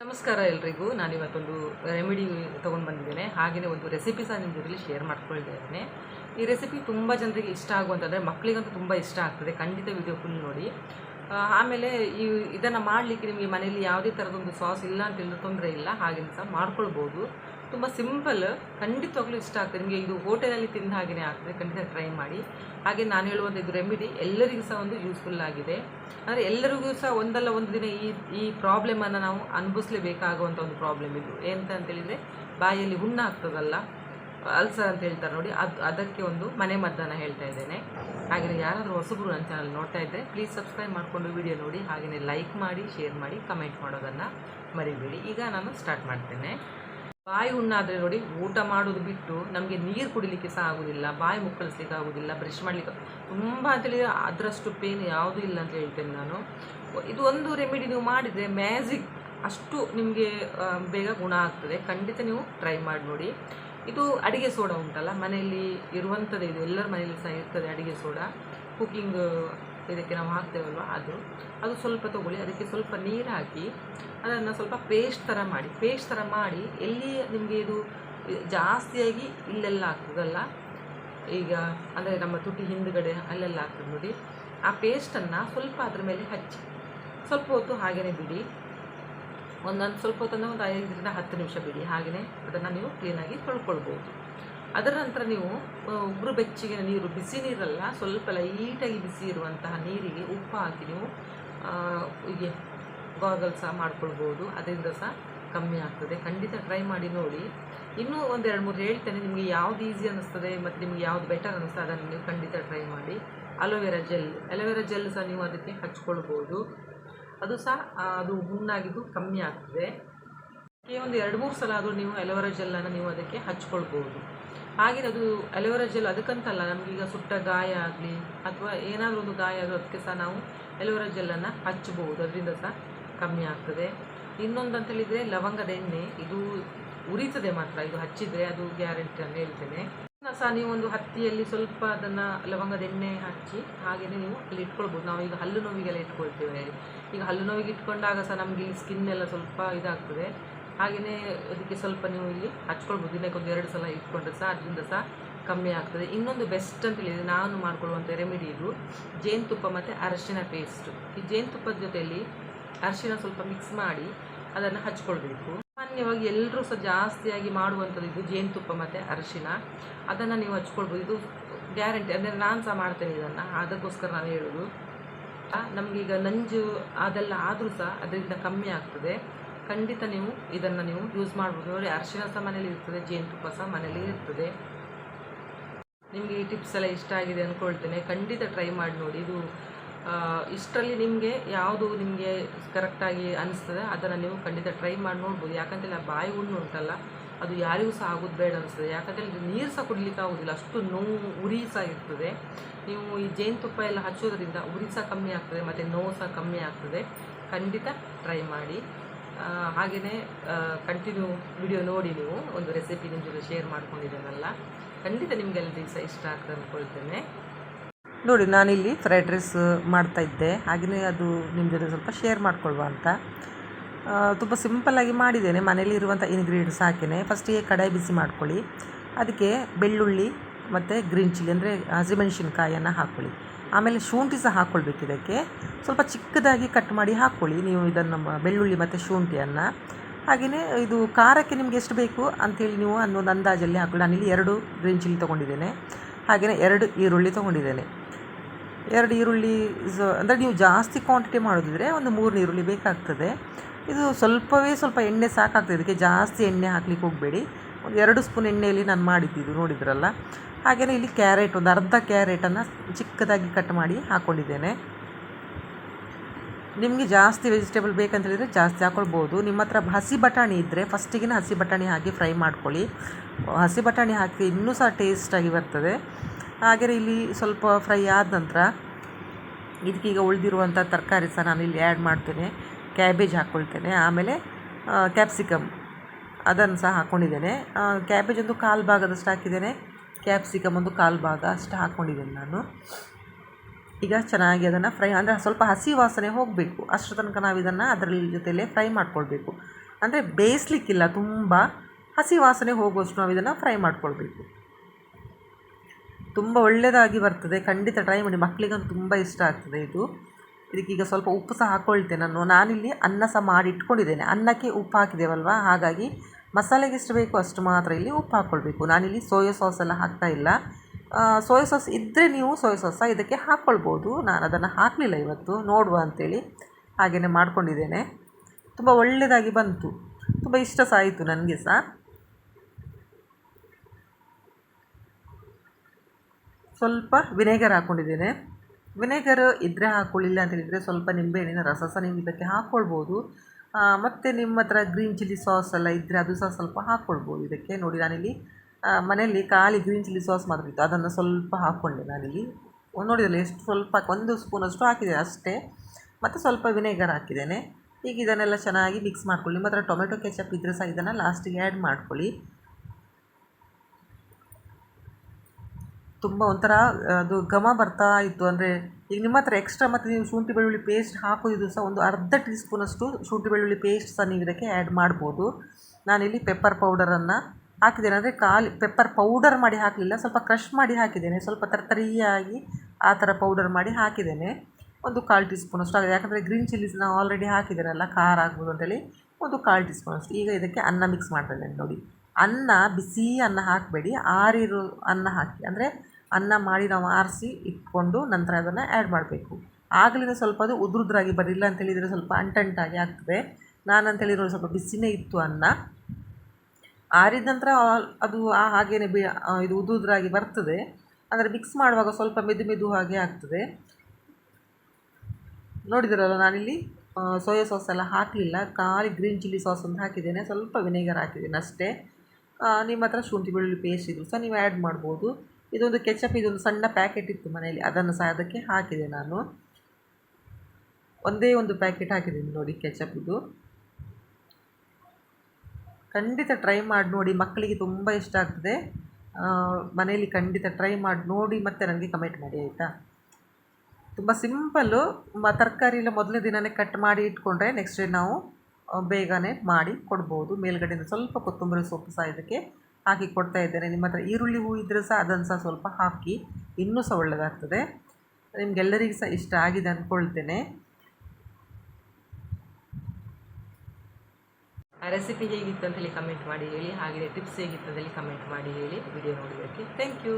ನಮಸ್ಕಾರ ಎಲ್ರಿಗೂ. ನಾನಿವತ್ತೊಂದು ರೆಮಿಡಿ ತೊಗೊಂಡು ಬಂದಿದ್ದೇನೆ. ಹಾಗೆಯೇ ಒಂದು ರೆಸಿಪಿ ಸಹ ನಿಮ್ಮ ಜೊತೆಲಿ ಶೇರ್ ಮಾಡ್ಕೊಳ್ತಿದ್ದೇನೆ ಈ ರೆಸಿಪಿ ತುಂಬ ಜನರಿಗೆ ಇಷ್ಟ ಆಗುವಂತಂದರೆ ಮಕ್ಕಳಿಗಂತೂ ತುಂಬ ಇಷ್ಟ ಆಗ್ತದೆ. ಖಂಡಿತ ವಿಡಿಯೋ ಫುಲ್ ನೋಡಿ. ಆಮೇಲೆ ಈ ಇದನ್ನು ಮಾಡಲಿಕ್ಕೆ ನಿಮಗೆ ಮನೆಯಲ್ಲಿ ಯಾವುದೇ ಥರದೊಂದು ಸಾಸ್ ಇಲ್ಲ ಅಂತ ತೊಂದರೆ ಇಲ್ಲ. ಹಾಗೆ ಸಹ ಮಾಡ್ಕೊಳ್ಬೋದು. ತುಂಬ ಸಿಂಪಲ್, ಖಂಡಿತವಾಗ್ಲೂ ಇಷ್ಟ ಆಗ್ತದೆ. ನಿಮಗೆ ಇದು ಹೋಟೆಲಲ್ಲಿ ತಿಂದ ಹಾಗೆಯೇ ಆಗ್ತದೆ. ಖಂಡಿತ ಟ್ರೈ ಮಾಡಿ. ಹಾಗೆ ನಾನು ಹೇಳುವಂಥ ಇದು ರೆಮಿಡಿ ಎಲ್ಲರಿಗೂ ಸಹ ಒಂದು ಯೂಸ್ಫುಲ್ ಆಗಿದೆ. ಅಂದರೆ ಎಲ್ಲರಿಗೂ ಸಹ ಒಂದಲ್ಲ ಒಂದು ದಿನ ಈ ಈ ಪ್ರಾಬ್ಲಮನ್ನು ನಾವು ಅನುಭವಿಸ್ಲೇಬೇಕಾಗುವಂಥ ಒಂದು ಪ್ರಾಬ್ಲಮ್ ಇದು. ಎಂತ ಅಂತೇಳಿದರೆ ಬಾಯಲ್ಲಿ ಹುಣ್ಣು ಆಗ್ತದಲ್ಲ? ಅಲ್ಸರ್ ಅಂತ ಹೇಳ್ತಾರೆ ನೋಡಿ. ಅದು, ಅದಕ್ಕೆ ಒಂದು ಮನೆ ಮದ್ದನ್ನು ಹೇಳ್ತಾ ಇದ್ದೇನೆ. ಹಾಗೆ ಯಾರಾದರೂ ಹೊಸಬರು ನನ್ನ ಚಾನಲ್ ನೋಡ್ತಾ ಇದ್ದರೆ ಪ್ಲೀಸ್ ಸಬ್ಸ್ಕ್ರೈಬ್ ಮಾಡಿಕೊಂಡು ವಿಡಿಯೋ ನೋಡಿ. ಹಾಗೆಯೇ ಲೈಕ್ ಮಾಡಿ ಶೇರ್ ಮಾಡಿ ಕಮೆಂಟ್ ಮಾಡೋದನ್ನು ಮರಿಬೇಡಿ. ಈಗ ನಾನು ಸ್ಟಾರ್ಟ್ ಮಾಡ್ತೇನೆ. ಬಾಯಿ ಹುಣ್ಣಾದರೆ ನೋಡಿ ಊಟ ಮಾಡೋದು ಬಿಟ್ಟು ನಮಗೆ ನೀರು ಕುಡಿಲಿಕ್ಕೆ ಸಹ ಆಗೋದಿಲ್ಲ, ಬಾಯಿ ಮುಕ್ಕಳಿಸ್ಲಿಕ್ಕೆ ಆಗೋದಿಲ್ಲ ಬ್ರಷ್ ಮಾಡಲಿಕ್ಕೆ ತುಂಬ ಅಂತೇಳಿ ಅದರಷ್ಟು ಪೇನ್ ಯಾವುದೂ ಇಲ್ಲ ಅಂತ ಹೇಳ್ತೇನೆ ನಾನು. ಇದು ಒಂದು ರೆಮಿಡಿ ನೀವು ಮಾಡಿದರೆ ಮ್ಯಾಜಿಕ್ ಅಷ್ಟು ನಿಮಗೆ ಬೇಗ ಗುಣ ಆಗ್ತದೆ. ಖಂಡಿತ ನೀವು ಟ್ರೈ ಮಾಡಿ ನೋಡಿ. ಇದು ಅಡಿಗೆ ಸೋಡಾ ಉಂಟಲ್ಲ, ಮನೆಯಲ್ಲಿ ಇರುವಂಥದ್ದು ಇದು, ಎಲ್ಲರ ಮನೆಯಲ್ಲಿ ಸಹ ಇರ್ತದೆ ಅಡಿಗೆ ಸೋಡಾ. ಕುಕಿಂಗ್ ಇದಕ್ಕೆ ನಾವು ಹಾಕ್ತೇವಲ್ವ? ಅದು. ಅದು ಸ್ವಲ್ಪ ತೊಗೊಳ್ಳಿ. ಅದಕ್ಕೆ ಸ್ವಲ್ಪ ನೀರು ಹಾಕಿ ಅದನ್ನು ಸ್ವಲ್ಪ ಪೇಸ್ಟ್ ಥರ ಮಾಡಿ. ಪೇಸ್ಟ್ ಥರ ಮಾಡಿ ಎಲ್ಲಿ ನಿಮಗೆ ಇದು ಜಾಸ್ತಿಯಾಗಿ ಇಲ್ಲೆಲ್ಲ ಆಗ್ತದಲ್ಲ? ಈಗ ಅಂದರೆ ನಮ್ಮ ತುಟಿ ಹಿಂದುಗಡೆ ಅಲ್ಲೆಲ್ಲ ಆಗ್ತದೆ ನೋಡಿ. ಆ ಪೇಸ್ಟನ್ನು ಸ್ವಲ್ಪ ಅದ್ರ ಮೇಲೆ ಹಚ್ಚಿ. ಸ್ವಲ್ಪ ಹೊತ್ತು ಹಾಗೆಯೇ ಬಿಡಿ. ಒಂದೊಂದು ಸ್ವಲ್ಪ ಹೊತ್ತನ್ನು ಒಂದು ಐದರಿಂದ ಹತ್ತು ನಿಮಿಷ ಬಿಡಿ. ಹಾಗೆಯೇ ಅದನ್ನು ನೀವು ಕ್ಲೀನಾಗಿ ತೊಳ್ಕೊಳ್ಬೋದು. ಅದರ ನಂತರ ನೀವು ಉಗುರು ಬೆಚ್ಚಗಿನ ನೀರು, ಬಿಸಿ ನೀರಲ್ಲ, ಸ್ವಲ್ಪ ಲೈಟಾಗಿ ಬಿಸಿ ಇರುವಂತಹ ನೀರಿಗೆ ಉಪ್ಪು ಹಾಕಿ ನೀವು ಹೀಗೆ ಗಾಗಲ್ ಸಹ ಮಾಡ್ಕೊಳ್ಬೋದು. ಅದರಿಂದ ಸಹ ಕಮ್ಮಿ ಆಗ್ತದೆ. ಖಂಡಿತ ಟ್ರೈ ಮಾಡಿ ನೋಡಿ. ಇನ್ನೂ ಒಂದು ಎರಡು ಮೂರು ಹೇಳ್ತೇನೆ. ನಿಮಗೆ ಯಾವ್ದು ಈಸಿ ಅನ್ನಿಸ್ತದೆ ಮತ್ತು ನಿಮಗೆ ಯಾವ್ದು ಬೆಟರ್ ಅನ್ನಿಸ್ತದೆ ಅದನ್ನು ನೀವು ಖಂಡಿತ ಟ್ರೈ ಮಾಡಿ. ಅಲೋವೆರಾ ಜೆಲ್ ಅಲೋವೆರಾ ಜೆಲ್ ಸಹ ನೀವು ಅದಕ್ಕೆ ಹಚ್ಕೊಳ್ಬೋದು. ಅದು ಸಹ ಅದು ಹುಣ್ಣಾಗಿದ್ದು ಕಮ್ಮಿ ಆಗ್ತದೆ. ಈ ಒಂದು ಎರಡು ಮೂರು ಸಲ ಆದರೂ ನೀವು ಅಲೋವೆರಾ ಜೆಲ್ಲನ್ನು ನೀವು ಅದಕ್ಕೆ ಹಚ್ಕೊಳ್ಬೋದು. ಹಾಗೆ ಅದು ಅಲೋವೆರಾ ಜೆಲ್ ಅದಕ್ಕಂತಲ್ಲ, ನಮಗೀಗ ಸುಟ್ಟ ಗಾಯ ಆಗಲಿ ಅಥವಾ ಏನಾದರೂ ಒಂದು ಗಾಯ ಆದರೂ ಅದಕ್ಕೆ ಸಹ ನಾವು ಅಲೋವೆರಾ ಜೆಲ್ಲನ್ನು ಹಚ್ಚಬಹುದು. ಅದರಿಂದ ಸಹ ಕಮ್ಮಿ ಆಗ್ತದೆ. ಇನ್ನೊಂದು ಅಂತ ಹೇಳಿದರೆ ಲವಂಗದ ಎಣ್ಣೆ. ಇದು ಉರಿತದೆ ಮಾತ್ರ. ಇದು ಹಚ್ಚಿದರೆ ಅದು ಗ್ಯಾರಂಟಿ ಅಂತ ಹೇಳ್ತೇನೆ. ಸಹ ನೀವು ಒಂದು ಹತ್ತಿಯಲ್ಲಿ ಸ್ವಲ್ಪ ಅದನ್ನು ಲವಂಗದ ಎಣ್ಣೆ ಹಚ್ಚಿ ಹಾಗೆಯೇ ನೀವು ಅಲ್ಲಿ ಇಟ್ಕೊಳ್ಬೋದು ನಾವು ಈಗ ಹಲ್ಲು ನೋವಿಗೆಲ್ಲ ಇಟ್ಕೊಳ್ತೇವೆ. ಈಗ ಹಲ್ಲು ನೋವಿಗೆ ಇಟ್ಕೊಂಡಾಗ ಸಹ ನಮಗೆ ಸ್ಕಿನ್ ಎಲ್ಲ ಸ್ವಲ್ಪ ಇದಾಗ್ತದೆ. ಹಾಗೆಯೇ ಅದಕ್ಕೆ ಸ್ವಲ್ಪ ನೀವು ಇಲ್ಲಿ ಹಚ್ಕೊಳ್ಬೋದು. ದಿನಕ್ಕೆ ಒಂದು ಎರಡು ಸಲ ಇಟ್ಕೊಂಡ್ರೆ ಸಹ ಅದರಿಂದ ಸಹ ಕಮ್ಮಿ ಆಗ್ತದೆ. ಇನ್ನೊಂದು ಬೆಸ್ಟ್ ಅಂತ ಹೇಳಿದರೆ ನಾನು ಮಾಡ್ಕೊಳ್ಳುವಂಥ ರೆಮಿಡಿ ಇದು. ಜೇನುತುಪ್ಪ ಮತ್ತು ಅರಶಿನ ಪೇಸ್ಟು ಈ ಜೇನುತುಪ್ಪದ ಜೊತೆಯಲ್ಲಿ ಅರಶಿನ ಸ್ವಲ್ಪ ಮಿಕ್ಸ್ ಮಾಡಿ ಅದನ್ನು ಹಚ್ಕೊಳ್ಬೇಕು. ಸಾಮಾನ್ಯವಾಗಿ ಎಲ್ಲರೂ ಸಹ ಜಾಸ್ತಿಯಾಗಿ ಮಾಡುವಂಥದ್ದು ಇದು ಜೇನುತುಪ್ಪ ಮತ್ತು ಅರಶಿನ. ಅದನ್ನು ನೀವು ಹಚ್ಕೊಳ್ಬೋದು. ಇದು ಗ್ಯಾರಂಟಿ ಅಂದರೆ ನಾನು ಸಹ ಮಾಡ್ತೇನೆ ಇದನ್ನು. ಅದಕ್ಕೋಸ್ಕರ ನಾನು ಹೇಳೋದು. ನಮಗೀಗ ನಂಜು ಅದೆಲ್ಲ ಆದರೂ ಸಹ ಅದರಿಂದ ಕಮ್ಮಿ ಆಗ್ತದೆ. ಖಂಡಿತ ನೀವು ಇದನ್ನು ನೀವು ಯೂಸ್ ಮಾಡ್ಬೋದು. ಅರಿಶಿನ ಸಹ ಮನೇಲಿ ಇರ್ತದೆ, ಜೇನುತುಪ್ಪ ಸಹ ಮನೇಲಿ ಇರ್ತದೆ. ನಿಮಗೆ ಈ ಟಿಪ್ಸ್ ಎಲ್ಲ ಇಷ್ಟ ಆಗಿದೆ ಅಂದ್ಕೊಳ್ತೇನೆ ಖಂಡಿತ ಟ್ರೈ ಮಾಡಿ ನೋಡಿ. ಇದು ಇಷ್ಟರಲ್ಲಿ ನಿಮಗೆ ಯಾವುದು ನಿಮಗೆ ಕರೆಕ್ಟಾಗಿ ಅನಿಸ್ತದೆ, ಅದನ್ನು ನೀವು ಖಂಡಿತ ಟ್ರೈ ಮಾಡಿ ನೋಡ್ಬೋದು. ಯಾಕಂತೇಳಿ ಆ ಬಾಯಿ ಹುಣ್ಣು ಉಂಟಲ್ಲ, ಅದು ಯಾರಿಗೂ ಸಹ ಆಗೋದು ಬೇಡ ಅನಿಸ್ತದೆ. ಯಾಕಂತೇಳಿ ನೀರು ಸಹ ಕುಡಿಲಿಕ್ಕೆ ಆಗೋದಿಲ್ಲ. ಅಷ್ಟು ನೋವು, ಉರಿ ಸಹ ಇರ್ತದೆ. ನೀವು ಈ ಜೇನುತುಪ್ಪ ಎಲ್ಲ ಹಚ್ಚೋದ್ರಿಂದ ಉರಿ ಸಹ ಕಮ್ಮಿ ಆಗ್ತದೆ, ಮತ್ತು ನೋವು ಸಹ ಕಮ್ಮಿ ಆಗ್ತದೆ. ಖಂಡಿತ ಟ್ರೈ ಮಾಡಿ. ಹಾಗೆಯೇ ಕಂಟಿನ್ಯೂ ವಿಡಿಯೋ ನೋಡಿ ನೀವು. ಒಂದು ರೆಸಿಪಿ ನಿಮ್ಮ ಜೊತೆ ಶೇರ್ ಮಾಡ್ಕೊಂಡಿದ್ದೇನಲ್ಲ. ಖಂಡಿತ ನಿಮಗೆಲ್ಲರಿಗೂ ಸಹ ಇಷ್ಟ ಆಗ್ತದೆ ಅಂದ್ಕೊಳ್ತೇನೆ ನೋಡಿ, ನಾನಿಲ್ಲಿ ಫ್ರೈಡ್ ರೈಸ್ ಮಾಡ್ತಾ ಇದ್ದೆ. ಹಾಗೆಯೇ ಅದು ನಿಮ್ಮ ಜೊತೆ ಸ್ವಲ್ಪ ಶೇರ್ ಮಾಡ್ಕೊಳ್ವಾ ಅಂತ. ತುಂಬ ಸಿಂಪಲ್ಲಾಗಿ ಮಾಡಿದ್ದೇನೆ. ಮನೇಲಿ ಇರುವಂಥ ಇಂಗ್ರೀಡಿಯೆಂಟ್ಸ್ ಹಾಕಿನೇ. ಫಸ್ಟಿಗೆ ಕಡಾಯಿ ಬಿಸಿ ಮಾಡ್ಕೊಳ್ಳಿ. ಅದಕ್ಕೆ ಬೆಳ್ಳುಳ್ಳಿ ಮತ್ತು ಗ್ರೀನ್ ಚಿಲ್ಲಿ ಅಂದರೆ ಹಸಿಮೆಣಸಿನ್ಕಾಯನ್ನು ಹಾಕ್ಕೊಳ್ಳಿ ಆಮೇಲೆ ಶುಂಠಿ ಸಹ ಹಾಕ್ಕೊಳ್ಬೇಕು ಇದಕ್ಕೆ. ಸ್ವಲ್ಪ ಚಿಕ್ಕದಾಗಿ ಕಟ್ ಮಾಡಿ ಹಾಕ್ಕೊಳ್ಳಿ ನೀವು ಇದನ್ನು ಬೆಳ್ಳುಳ್ಳಿ ಮತ್ತು ಶುಂಠಿಯನ್ನು. ಹಾಗೆಯೇ ಇದು ಖಾರಕ್ಕೆ ನಿಮ್ಗೆ ಎಷ್ಟು ಬೇಕು ಅಂಥೇಳಿ ನೀವು ಅನ್ನೊಂದು ಅಂದಾಜಲ್ಲಿ ಹಾಕೊಳ್ಳಿ. ನಾನಿಲ್ಲಿ ಎರಡು ಗ್ರೀನ್ ಚಿಲ್ಲಿ ತೊಗೊಂಡಿದ್ದೇನೆ. ಹಾಗೆಯೇ ಎರಡು ಈರುಳ್ಳಿ ತೊಗೊಂಡಿದ್ದೇನೆ. ಎರಡು ಈರುಳ್ಳಿ ಅಂದರೆ ನೀವು ಜಾಸ್ತಿ ಕ್ವಾಂಟಿಟಿ ಮಾಡೋದಿದ್ರೆ ಒಂದು ಮೂರು ಈರುಳ್ಳಿ ಬೇಕಾಗ್ತದೆ. ಇದು ಸ್ವಲ್ಪವೇ ಸ್ವಲ್ಪ ಎಣ್ಣೆ ಸಾಕಾಗ್ತದೆ. ಇದಕ್ಕೆ ಜಾಸ್ತಿ ಎಣ್ಣೆ ಹಾಕ್ಲಿಕ್ಕೆ ಹೋಗಬೇಡಿ. ಒಂದು ಎರಡು ಸ್ಪೂನ್ ಎಣ್ಣೆಯಲ್ಲಿ ನಾನು ಮಾಡಿದ್ದು ನೋಡಿದ್ರಲ್ಲ. ಹಾಗೆಯೇ ಇಲ್ಲಿ ಕ್ಯಾರೆಟ್, ಒಂದು ಅರ್ಧ ಕ್ಯಾರೆಟನ್ನು ಚಿಕ್ಕದಾಗಿ ಕಟ್ ಮಾಡಿ ಹಾಕ್ಕೊಂಡಿದ್ದೇನೆ ನಿಮಗೆ ಜಾಸ್ತಿ ವೆಜಿಟೇಬಲ್ ಬೇಕಂತ ಹೇಳಿದರೆ ಜಾಸ್ತಿ ಹಾಕ್ಕೊಳ್ಬೋದು ನಿಮ್ಮ ಹತ್ರ ಹಸಿ ಬಟಾಣಿ ಇದ್ದರೆ ಫಸ್ಟಿಗಿನ ಹಸಿ ಬಟಾಣಿ ಹಾಕಿ ಫ್ರೈ ಮಾಡ್ಕೊಳ್ಳಿ. ಹಸಿ ಬಟಾಣಿ ಹಾಕಿ ಇನ್ನೂ ಸಹ ಟೇಸ್ಟಾಗಿ ಬರ್ತದೆ. ಹಾಗೆಯೇ ಇಲ್ಲಿ ಸ್ವಲ್ಪ ಫ್ರೈ ಆದ ನಂತರ ಇದಕ್ಕೀಗ ಉಳಿದಿರುವಂಥ ತರಕಾರಿ ಸಹ ನಾನು ಇಲ್ಲಿ ಆ್ಯಡ್ ಮಾಡ್ತೇನೆ. ಕ್ಯಾಬೇಜ್ ಹಾಕ್ಕೊಳ್ತೇನೆ ಆಮೇಲೆ ಕ್ಯಾಪ್ಸಿಕಮ್ ಅದನ್ನು ಸಹ ಹಾಕ್ಕೊಂಡಿದ್ದೇನೆ ಕ್ಯಾಬೇಜ್ ಒಂದು ಕಾಲು ಭಾಗದಷ್ಟು ಹಾಕಿದ್ದೇನೆ. ಕ್ಯಾಪ್ಸಿಕಮ್ ಒಂದು ಕಾಲು ಭಾಗ ಅಷ್ಟು ಹಾಕ್ಕೊಂಡಿದ್ದೀನಿ ನಾನು. ಈಗ ಚೆನ್ನಾಗಿ ಅದನ್ನು ಫ್ರೈ ಅಂದರೆ ಸ್ವಲ್ಪ ಹಸಿ ವಾಸನೆ ಹೋಗಬೇಕು. ಅಷ್ಟರ ತನಕ ನಾವು ಇದನ್ನು ಅದರಲ್ಲಿ ಜೊತೆಯಲ್ಲೇ ಫ್ರೈ ಮಾಡ್ಕೊಳ್ಬೇಕು. ಅಂದರೆ ಬೇಯಿಸ್ಲಿಕ್ಕಿಲ್ಲ, ತುಂಬ ಹಸಿ ವಾಸನೆ ಹೋಗುವಷ್ಟು ನಾವು ಇದನ್ನು ಫ್ರೈ ಮಾಡ್ಕೊಳ್ಬೇಕು. ತುಂಬ ಒಳ್ಳೆಯದಾಗಿ ಬರ್ತದೆ. ಖಂಡಿತ ಟ್ರೈ ಮಾಡಿ. ಮಕ್ಕಳಿಗಂತೂ ತುಂಬ ಇಷ್ಟ ಆಗ್ತದೆ ಇದು. ಇದಕ್ಕೀಗ ಸ್ವಲ್ಪ ಉಪ್ಪು ಸಹ ಹಾಕ್ಕೊಳ್ತೇನೆ ನಾನು. ನಾನಿಲ್ಲಿ ಅನ್ನ ಸಹ ಮಾಡಿ ಇಟ್ಕೊಂಡಿದ್ದೇನೆ. ಅನ್ನಕ್ಕೆ ಉಪ್ಪು ಹಾಕಿದ್ದೇವಲ್ವ? ಹಾಗಾಗಿ ಮಸಾಲೆಗೆ ಎಷ್ಟು ಬೇಕು ಅಷ್ಟು ಮಾತ್ರ ಇಲ್ಲಿ ಉಪ್ಪು ಹಾಕ್ಕೊಳ್ಬೇಕು ನಾನಿಲ್ಲಿ ಸೋಯಾ ಸಾಸ್ ಎಲ್ಲ ಹಾಕ್ತಾ ಇಲ್ಲ. ಸೋಯಾ ಸಾಸ್ ಇದ್ದರೆ ನೀವು ಸೋಯಾ ಸಾಸ ಇದಕ್ಕೆ ಹಾಕ್ಕೊಳ್ಬೋದು ನಾನು ಅದನ್ನು ಹಾಕಲಿಲ್ಲ ಇವತ್ತು. ನೋಡುವ ಅಂಥೇಳಿ ಹಾಗೆಯೇ ಮಾಡ್ಕೊಂಡಿದ್ದೇನೆ. ತುಂಬ ಒಳ್ಳೆಯದಾಗಿ ಬಂತು. ತುಂಬ ಇಷ್ಟ ಸಹ ಆಯಿತು ನನಗೆ ಸಹ ಸ್ವಲ್ಪ ವಿನೆಗರ್ ಹಾಕ್ಕೊಂಡಿದ್ದೇನೆ ವಿನೆಗರ್ ಇದ್ದರೆ ಹಾಕ್ಕೊಳ್ಳಿಲ್ಲ ಅಂತ ಹೇಳಿದರೆ ಸ್ವಲ್ಪ ನಿಂಬೆಹಣ್ಣಿನ ರಸ ಸಹ ನೀವು ಇದಕ್ಕೆ ಹಾಕ್ಕೊಳ್ಬೋದು ಮತ್ತು ನಿಮ್ಮ ಹತ್ರ ಗ್ರೀನ್ ಚಿಲ್ಲಿ ಸಾಸ್ ಎಲ್ಲ ಇದ್ದರೆ ಅದು ಸಹ ಸ್ವಲ್ಪ ಹಾಕ್ಕೊಳ್ಬೋದು ಇದಕ್ಕೆ. ನೋಡಿ, ನಾನಿಲ್ಲಿ ಮನೆಯಲ್ಲಿ ಖಾಲಿ ಗ್ರೀನ್ ಚಿಲ್ಲಿ ಸಾಸ್ ಮಾತ್ರ ಇತ್ತು. ಅದನ್ನು ಸ್ವಲ್ಪ ಹಾಕ್ಕೊಂಡೆ ನಾನಿಲ್ಲಿ. ನೋಡಿದಲ್ಲ ಎಷ್ಟು ಸ್ವಲ್ಪ ಒಂದು ಸ್ಪೂನಷ್ಟು ಹಾಕಿದೆ ಅಷ್ಟೇ. ಮತ್ತು ಸ್ವಲ್ಪ ವಿನೆಗರ್ ಹಾಕಿದ್ದೇನೆ. ಈಗ ಇದನ್ನೆಲ್ಲ ಚೆನ್ನಾಗಿ ಮಿಕ್ಸ್ ಮಾಡ್ಕೊಳ್ಳಿ. ನಿಮ್ಮ ಹತ್ರ ಟೊಮೆಟೊ ಕೆಚಪ್ ಇದ್ದರೆ ಸಹ ಇದನ್ನು ಲಾಸ್ಟಿಗೆ ಆ್ಯಡ್ ಮಾಡ್ಕೊಳ್ಳಿ. ತುಂಬ ಒಂಥರ, ಅದು ಘಮ ಬರ್ತಾ ಇತ್ತು. ಅಂದರೆ ಈಗ ನಿಮ್ಮ ಹತ್ರ ಎಕ್ಸ್ಟ್ರಾ ಮತ್ತು ನೀವು ಶುಂಠಿ, ಬೆಳ್ಳುಳ್ಳಿ ಪೇಸ್ಟ್ ಹಾಕೋದಿದ್ರು ಸಹ ಒಂದು ಅರ್ಧ ಟೀ ಸ್ಪೂನಷ್ಟು ಶುಂಠಿ, ಬೆಳ್ಳುಳ್ಳಿ ಪೇಸ್ಟ್ ಸಹ ನೀವು ಇದಕ್ಕೆ ಆ್ಯಡ್ ಮಾಡ್ಬೋದು. ನಾನಿಲ್ಲಿ ಪೆಪ್ಪರ್ ಪೌಡರನ್ನು ಹಾಕಿದ್ದೇನೆ. ಅಂದರೆ ಖಾಲಿ ಪೆಪ್ಪರ್ ಪೌಡರ್ ಮಾಡಿ ಹಾಕಲಿಲ್ಲ, ಸ್ವಲ್ಪ ಕ್ರಷ್ ಮಾಡಿ ಹಾಕಿದ್ದೇನೆ. ಸ್ವಲ್ಪ ತರತರಿಯಾಗಿ ಆ ಥರ ಪೌಡರ್ ಮಾಡಿ ಹಾಕಿದ್ದೇನೆ. ಒಂದು ಕಾಲು ಟೀ ಸ್ಪೂನಷ್ಟು ಆಗಿದೆ. ಯಾಕಂದರೆ ಗ್ರೀನ್ ಚಿಲ್ಲೀಸ್ ನಾವು ಆಲ್ರೆಡಿ ಹಾಕಿದ್ದೀರಲ್ಲ, ಖಾರ ಆಗ್ಬೋದು ಅಂತೇಳಿ ಒಂದು ಕಾಲು ಟೀ ಸ್ಪೂನಷ್ಟು ಈಗ ಇದಕ್ಕೆ ಅನ್ನ ಮಿಕ್ಸ್ ಮಾಡ್ತಾ ಇದ್ದೇನೆ ನೋಡಿ. ಅನ್ನ, ಬಿಸಿ ಅನ್ನ ಹಾಕಬೇಡಿ. ಆರಿರೋ ಅನ್ನ ಹಾಕಿ, ಅಂದರೆ ಅನ್ನ ಮಾಡಿ ನಾವು ಆರಿಸಿ ಇಟ್ಕೊಂಡು ನಂತರ ಅದನ್ನು ಆ್ಯಡ್ ಮಾಡಬೇಕು. ಆಗಲಿಂದ ಸ್ವಲ್ಪ ಅದು ಉದ್ರುದ್ರಾಗಿ ಬರಲಿಲ್ಲ ಅಂತೇಳಿದರೆ ಸ್ವಲ್ಪ ಅಂಟಂಟಾಗಿ ಆಗ್ತದೆ. ನಾನಂತೇಳಿರೋ ಸ್ವಲ್ಪ ಬಿಸಿನೇ ಇತ್ತು ಅನ್ನ. ಆರಿದ ನಂತರ ಅದು ಆ ಹಾಗೇನೆ ಬಿ ಇದು ಉದುದ್ರಾಗಿ ಬರ್ತದೆ. ಅಂದರೆ ಮಿಕ್ಸ್ ಮಾಡುವಾಗ ಸ್ವಲ್ಪ ಮೆದು ಮೆದು ಹಾಗೆ ಆಗ್ತದೆ. ನೋಡಿದಿರಲ್ಲ ನಾನಿಲ್ಲಿ ಸೋಯಾ ಸಾಸ್ ಎಲ್ಲ ಹಾಕಲಿಲ್ಲ. ಖಾಲಿ ಗ್ರೀನ್ ಚಿಲ್ಲಿ ಸಾಸ್ ಅಂತ ಹಾಕಿದ್ದೇನೆ. ಸ್ವಲ್ಪ ವಿನೆಗರ್ ಹಾಕಿದ್ದೇನೆ ಅಷ್ಟೇ. ನಿಮ್ಮ ಹತ್ರ ಶುಂಠಿ ಬೆಳ್ಳುಳ್ಳಿ ಪೇಸ್ಟ್ ಇದ್ರು ಸಹ ನೀವು ಆ್ಯಡ್ ಮಾಡ್ಬೋದು. ಇದೊಂದು ಕೆಚಪ್, ಇದೊಂದು ಸಣ್ಣ ಪ್ಯಾಕೆಟ್ ಇತ್ತು ಮನೆಯಲ್ಲಿ. ಅದನ್ನು ಸಹ ಅದಕ್ಕೆ ಹಾಕಿದೆ ನಾನು. ಒಂದೇ ಒಂದು ಪ್ಯಾಕೆಟ್ ಹಾಕಿದ್ದೀನಿ ನೋಡಿ ಕೆಚಪ್ ಇದು. ಖಂಡಿತ ಟ್ರೈ ಮಾಡಿ ನೋಡಿ. ಮಕ್ಕಳಿಗೆ ತುಂಬ ಇಷ್ಟ ಆಗ್ತದೆ. ಮನೆಯಲ್ಲಿ ಖಂಡಿತ ಟ್ರೈ ಮಾಡಿ ನೋಡಿ ಮತ್ತೆ ನನಗೆ ಕಮೆಂಟ್ ಮಾಡಿ, ಆಯಿತಾ? ತುಂಬ ಸಿಂಪಲ್ಲು ತರಕಾರಿ ಎಲ್ಲ ಮೊದಲನೇ ದಿನವೇ ಕಟ್ ಮಾಡಿ ಇಟ್ಕೊಂಡ್ರೆ ನೆಕ್ಸ್ಟ್ ಡೇ ನಾವು ಬೇಗನೆ ಮಾಡಿ ಕೊಡ್ಬೋದು. ಮೇಲ್ಗಡೆಯಿಂದ ಸ್ವಲ್ಪ ಕೊತ್ತಂಬರಿ ಸೊಪ್ಪು ಸಹ ಇದಕ್ಕೆ ಹಾಕಿ ಕೊಡ್ತಾ ಇದ್ದೇನೆ. ನಿಮ್ಮ ಹತ್ರ ಈರುಳ್ಳಿ ಹೂ ಇದ್ದರೆ ಸಹ ಅದನ್ನು ಸಹ ಸ್ವಲ್ಪ ಹಾಕಿ ಇನ್ನೂ ಸಹ ಒಳ್ಳೆಯದಾಗ್ತದೆ ನಿಮಗೆಲ್ಲರಿಗೂ ಸಹ ಇಷ್ಟ ಆಗಿದೆ ಅಂದ್ಕೊಳ್ತೇನೆ. ಆ ರೆಸಿಪಿ ಹೇಗಿತ್ತು ಅಂತೇಳಿ ಕಮೆಂಟ್ ಮಾಡಿ ಹೇಳಿ. ಹಾಗೆ ಟಿಪ್ಸ್ ಹೇಗಿತ್ತು ಅಂತೇಳಿ ಕಮೆಂಟ್ ಮಾಡಿ ಹೇಳಿ. ವಿಡಿಯೋ ನೋಡಿದ್ದಕ್ಕೆ ಥ್ಯಾಂಕ್ ಯು